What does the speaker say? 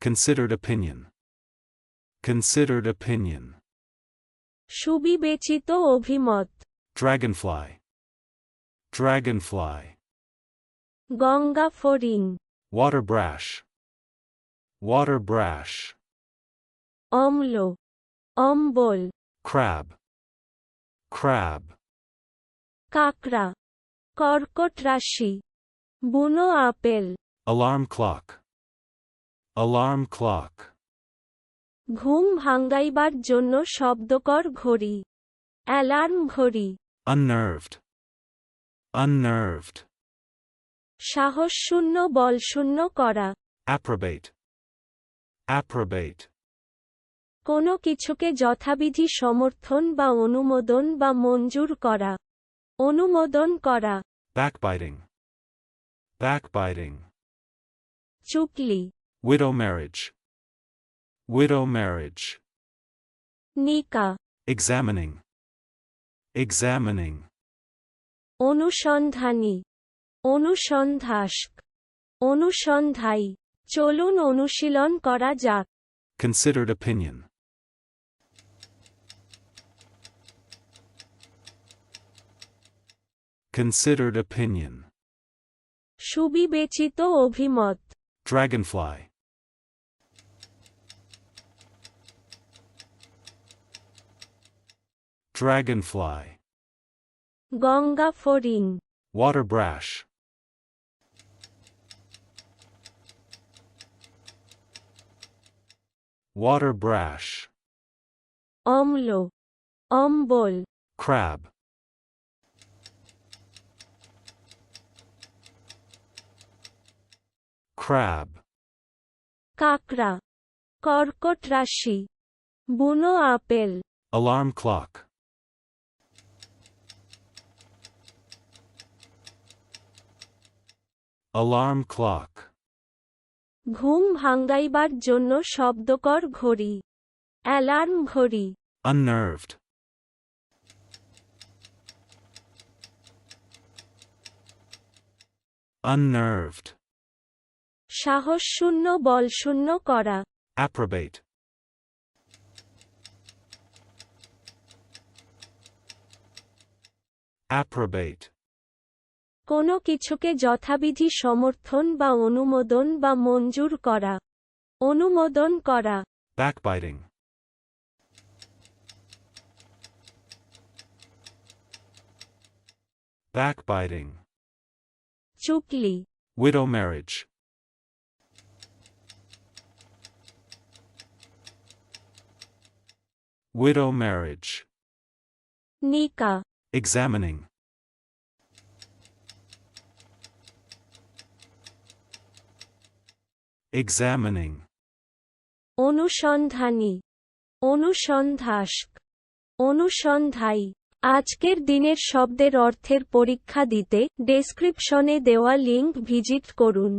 Considered opinion. Considered opinion. সুবিবেচিত অভিমত Dragonfly. Dragonfly. Ganga ফড়িং Water brash. Water brash. অম্ল অম্বল Crab. Crab. কাকড়া কর্কট রাশি বুনো apple Alarm clock. Alarm clock. ঘুম ভাঙ্গাইবার জন্য শব্দকর ঘড়ি অ্যালার্ম ঘড়ি Unnerved. Unnerved. সাহসশূন্য বলশূন্য করা Approbate. Approbate. কোনো কিছুকে যথাবিধি সমর্থন বা অনুমোদন বা মঞ্জুর করা অনুমোদন করা Backbiting. Backbiting. চুকলি Widow marriage. Widow marriage. নিকা Examining. Examining. অনুসন্ধানী অনুসন্ধাস্ক অনুসন্ধায়ী চলুন অনুশীলন করা যাক Considered opinion. Considered opinion. সুবিবেচিত অভিমত Dragonfly. Dragonfly. গঙ্গা ফড়িং Water brash. Water brash. অম্ল অম্বল Crab. Crab. কাকড়া কর্কট রাশি বুনো apple Alarm clock. Alarm clock. ঘুম ভাঙ্গাইবার জন্য শব্দকর ঘড়ি অ্যালার্ম ঘড়ি Unnerved. Unnerved. সাহসশূন্য বলশূন্য করা Approbate. Approbate. কোনো কিছুকে যথাবিধি সমর্থন বা অনুমোদন বা মঞ্জুর করা অনুমোদন করা Backbiting. Backbiting. চুকলি Widow marriage. Widow marriage. নিকা Examining. Examining. অনুসন্ধানী, অনুসন্ধাসক, অনুসন্ধায়ী আজকের দিনের শব্দের অর্থের পরীক্ষা দিতে ডেসক্রিপশনে দেওয়া লিঙ্ক ভিজিট করুন